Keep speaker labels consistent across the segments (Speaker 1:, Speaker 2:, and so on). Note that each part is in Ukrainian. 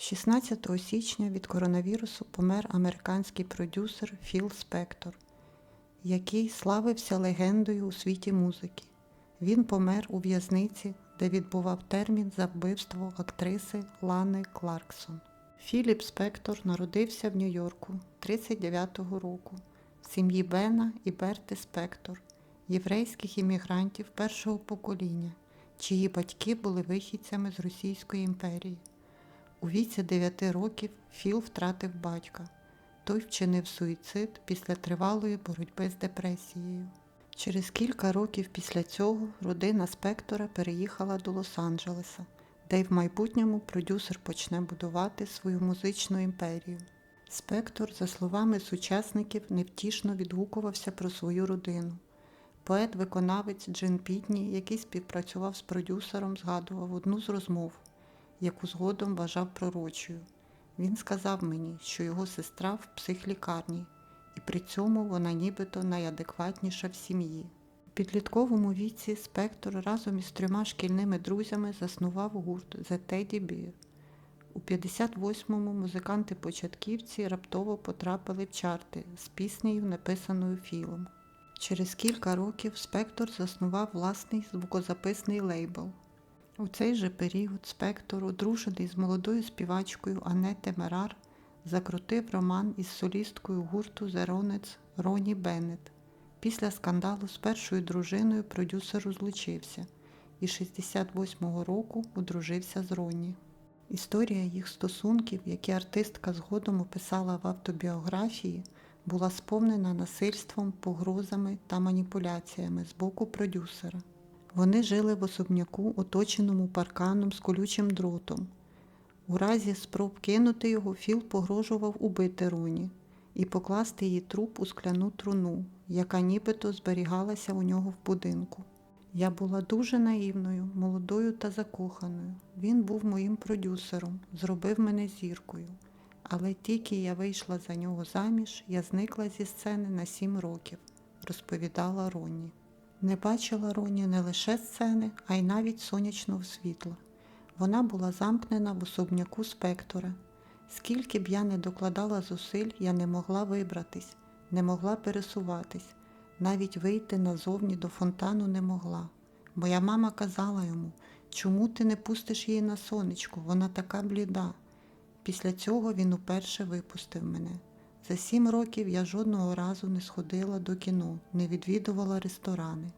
Speaker 1: 16 січня від коронавірусу помер американський продюсер Філ Спектор, який славився легендою у світі музики. Він помер у в'язниці, де відбував термін за вбивство актриси Лани Кларксон. Філіп Спектор народився в Нью-Йорку 39-го року в сім'ї Бена і Берти Спектор, єврейських іммігрантів першого покоління, чиї батьки були вихідцями з Російської імперії. У віці 9 років Філ втратив батька. Той вчинив суїцид після тривалої боротьби з депресією. Через кілька років після цього родина Спектора переїхала до Лос-Анджелеса, де й в майбутньому продюсер почне будувати свою музичну імперію. Спектор, за словами сучасників, невтішно відгукувався про свою родину. Поет-виконавець Джин Пітні, який співпрацював з продюсером, згадував одну з розмов, яку згодом вважав пророчою. Він сказав мені, що його сестра в психлікарні, і при цьому вона нібито найадекватніша в сім'ї. У підлітковому віці Спектор разом із трьома шкільними друзями заснував гурт The Teddy Bear. У 58-му музиканти-початківці раптово потрапили в чарти з піснею, написаною філом. Через кілька років Спектор заснував власний звукозаписний лейбл. У цей же період Спектор, одружений з молодою співачкою Анете Мерар, закрутив роман із солісткою гурту Ronettes Роні Беннет. Після скандалу з першою дружиною продюсер розлучився і 68-го року одружився з Ронні. Історія їх стосунків, які артистка згодом описала в автобіографії, була сповнена насильством, погрозами та маніпуляціями з боку продюсера. Вони жили в особняку, оточеному парканом з колючим дротом. У разі спроб кинути його, Філ погрожував убити Руні і покласти її труп у скляну труну, яка нібито зберігалася у нього в будинку. Я була дуже наївною, молодою та закоханою. Він був моїм продюсером, зробив мене зіркою. Але тільки я вийшла за нього заміж, я зникла зі сцени на сім років, розповідала Ронні. Не бачила Роні не лише сцени, а й навіть сонячного світла. Вона була замкнена в особняку спектора. Скільки б я не докладала зусиль, я не могла вибратись, не могла пересуватись, навіть вийти назовні до фонтану не могла. Моя мама казала йому, чому ти не пустиш її на сонечко, вона така бліда. Після цього він уперше випустив мене. За сім років я жодного разу не сходила до кіно, не відвідувала ресторани.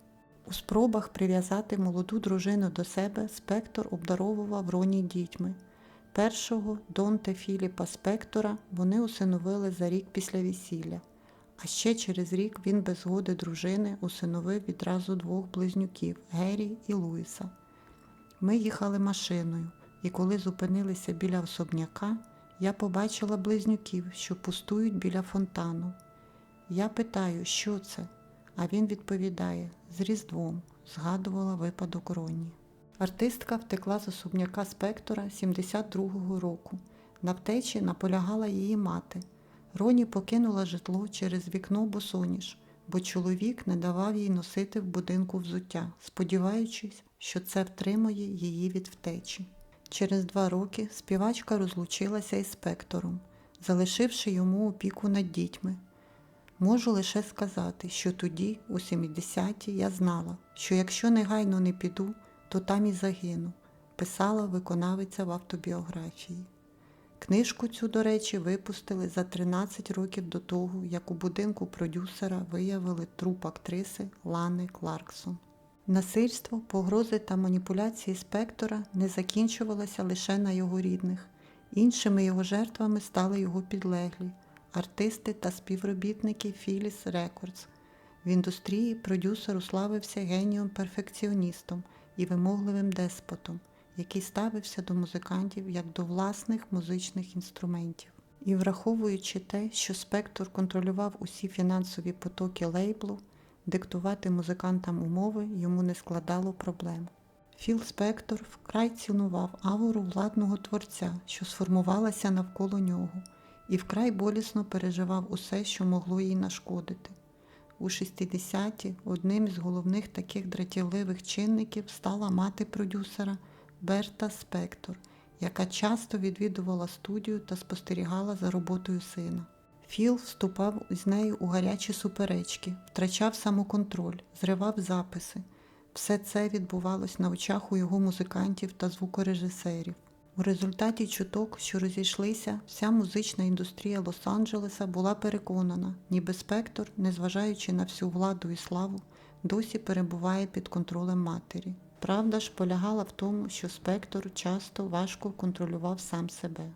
Speaker 1: У спробах прив'язати молоду дружину до себе Спектор обдаровував Роні дітьми. Першого Донте Філіпа Спектора вони усиновили за рік після весілля, а ще через рік він без згоди дружини усиновив відразу двох близнюків Геррі і Луїса. Ми їхали машиною, і коли зупинилися біля особняка, я побачила близнюків, що пустують біля фонтану. Я питаю, що це? А він відповідає з Різдвом, згадувала випадок Ронні. Артистка втекла з особняка Спектора 72-го року. На втечі наполягала її мати. Роні покинула житло через вікно босоніж, бо чоловік не давав їй носити в будинку взуття, сподіваючись, що це втримує її від втечі. Через два роки співачка розлучилася із спектором, залишивши йому опіку над дітьми. Можу лише сказати, що тоді, у 70-ті, я знала, що якщо негайно не піду, то там і загину, писала виконавиця в автобіографії. Книжку цю, до речі, випустили за 13 років до того, як у будинку продюсера виявили труп актриси Лани Кларксон. Насильство, погрози та маніпуляції спектора не закінчувалися лише на його рідних. Іншими його жертвами стали його підлеглі, артисти та співробітники Phyllis Records. В індустрії продюсер уславився генієм-перфекціоністом і вимогливим деспотом, який ставився до музикантів як до власних музичних інструментів. І враховуючи те, що спектр контролював усі фінансові потоки лейблу, диктувати музикантам умови йому не складало проблем. Філ Спектор вкрай цінував ауру владного творця, що сформувалася навколо нього, і вкрай болісно переживав усе, що могло їй нашкодити. У 60-ті одним із головних таких дратівливих чинників стала мати продюсера Берта Спектор, яка часто відвідувала студію та спостерігала за роботою сина. Філ вступав з нею у гарячі суперечки, втрачав самоконтроль, зривав записи. Все це відбувалось на очах у його музикантів та звукорежисерів. У результаті чуток, що розійшлися, вся музична індустрія Лос-Анджелеса була переконана, ніби спектр, незважаючи на всю владу і славу, досі перебуває під контролем матері. Правда ж полягала в тому, що спектр часто важко контролював сам себе.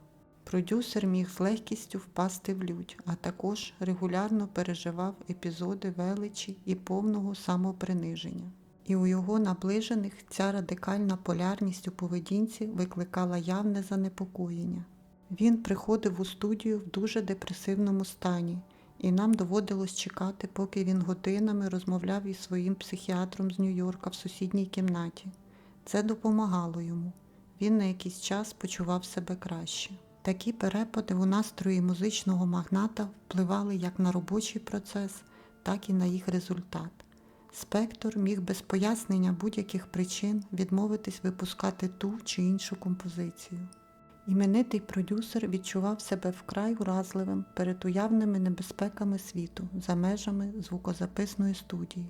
Speaker 1: Продюсер міг з легкістю впасти в лють, а також регулярно переживав епізоди величі і повного самоприниження. І у його наближених ця радикальна полярність у поведінці викликала явне занепокоєння. Він приходив у студію в дуже депресивному стані, і нам доводилось чекати, поки він годинами розмовляв із своїм психіатром з Нью-Йорка в сусідній кімнаті. Це допомагало йому. Він на якийсь час почував себе краще. Такі перепади у настрої музичного магната впливали як на робочий процес, так і на їх результат. Спектр міг без пояснення будь-яких причин відмовитись випускати ту чи іншу композицію. Іменитий продюсер відчував себе вкрай уразливим перед уявними небезпеками світу за межами звукозаписної студії.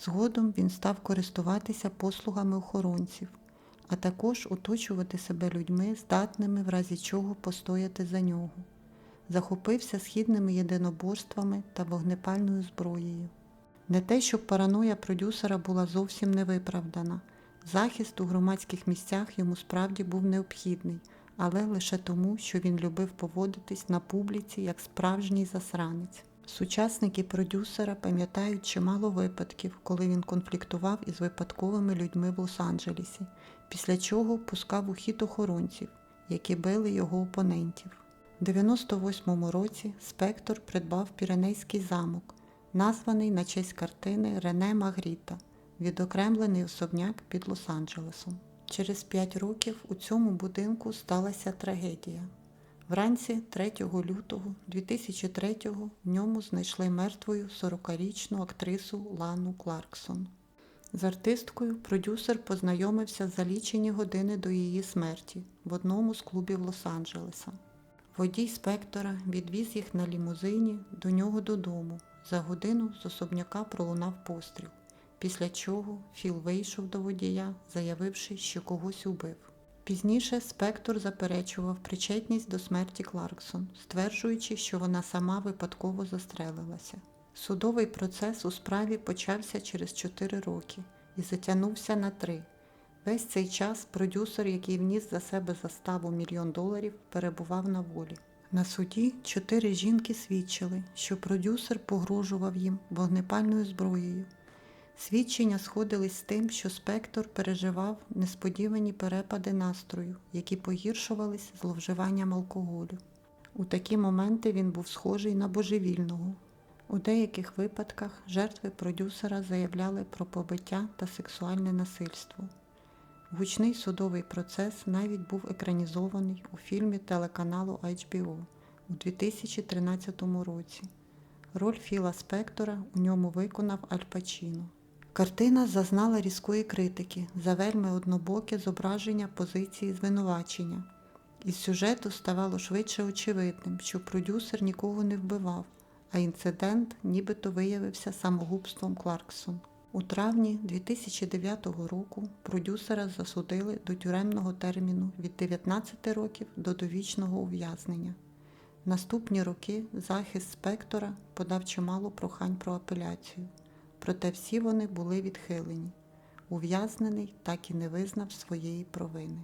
Speaker 1: Згодом він став користуватися послугами охоронців, а також оточувати себе людьми, здатними в разі чого постояти за нього. Захопився східними єдиноборствами та вогнепальною зброєю. Не те, щоб параноя продюсера була зовсім невиправдана. Захист у громадських місцях йому справді був необхідний, але лише тому, що він любив поводитись на публіці як справжній засранець. Сучасники продюсера пам'ятають чимало випадків, коли він конфліктував із випадковими людьми в Лос-Анджелесі, після чого пускав у хід охоронців, які били його опонентів. У 98-му році Спектор придбав Піренейський замок, названий на честь картини Рене Магріта, відокремлений особняк під Лос-Анджелесом. Через п'ять років у цьому будинку сталася трагедія. Вранці 3 лютого 2003-го в ньому знайшли мертвою 40-річну актрису Лану Кларксон. З артисткою продюсер познайомився за лічені години до її смерті в одному з клубів Лос-Анджелеса. Водій спектора відвіз їх на лімузині до нього додому. За годину з особняка пролунав постріл, після чого Філ вийшов до водія, заявивши, що когось убив. Пізніше спектр заперечував причетність до смерті Кларксон, стверджуючи, що вона сама випадково застрелилася. Судовий процес у справі почався через 4 роки і затягнувся на 3. Весь цей час продюсер, який вніс за себе заставу мільйон доларів, перебував на волі. На суді чотири жінки свідчили, що продюсер погрожував їм вогнепальною зброєю. Свідчення сходились з тим, що спектр переживав несподівані перепади настрою, які погіршувались зловживанням алкоголю. У такі моменти він був схожий на божевільного. У деяких випадках жертви продюсера заявляли про побиття та сексуальне насильство. Гучний судовий процес навіть був екранізований у фільмі телеканалу HBO у 2013 році. Роль Філа Спектора у ньому виконав Аль Пачіно. Картина зазнала різкої критики за вельми однобоке зображення позиції звинувачення. Із сюжету ставало швидше очевидним, що продюсер нікого не вбивав, а інцидент нібито виявився самогубством Кларксон. У травні 2009 року продюсера засудили до тюремного терміну від 19 років до довічного ув'язнення. Наступні роки захист спектора подав чимало прохань про апеляцію, проте всі вони були відхилені. Ув'язнений так і не визнав своєї провини.